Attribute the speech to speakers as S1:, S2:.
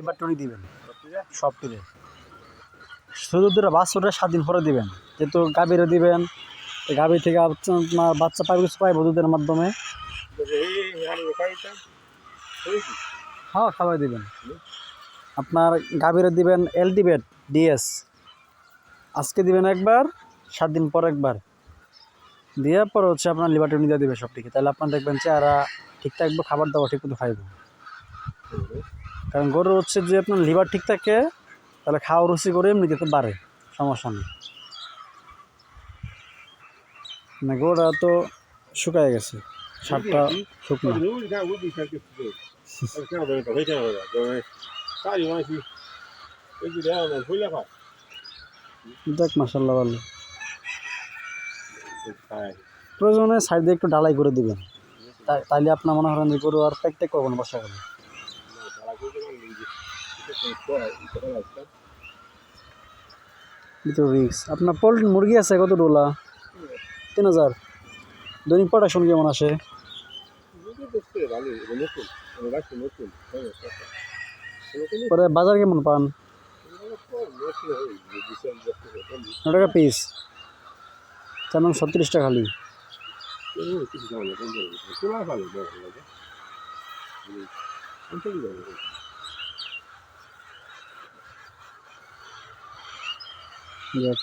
S1: এবার টনি দিবেন। সব কিনে শুধু দুটো সাত দিন পরে দিবেন। যেহেতু গাভীরে দিবেন গাভী থেকে বাচ্চা পাইবে কিছু পাইব দুধের মাধ্যমে। হ্যাঁ খাবার দিবেন। আপনার গাভীরে দিবেন এলটিবেট ডিএস। আজকে দিবেন একবার, সাত দিন পর একবার। দেওয়ার পর হচ্ছে আপনার লিভার টনি দিয়ে দেবে সব ঠিক তাহলে আপনার দেখবেন চেহারা ঠিক থাকবে, খাবার দাবার ঠিক মতো খাইব। কারণ গরু হচ্ছে যে আপনার লিভার ঠিক থাকে, তাহলে খাওয়া রুচি করে এমনি যেতে পারে সমস্যা নেই। মানে গরুটা তো শুকায় গেছে, সারটা শুকনো দেখ মাসাল্লাহ ভালো। প্রয়োজনে সাইড দিয়ে একটু ঢালাই করে দিবেন। তাই- তাইলে আপনার মনে করেন যে গরু আর প্যাক ট্যাক করবেন বসা আপনার পোল্ট্রি মুরগি আছে কত ডোলা তিন হাজার। দৈনিক প্রোডাকশন কেমন আসে? পরে বাজার কেমন পান? ন টাকা পিস তেমন ছত্রিশ টাকা খালি। চলে যাবো যাক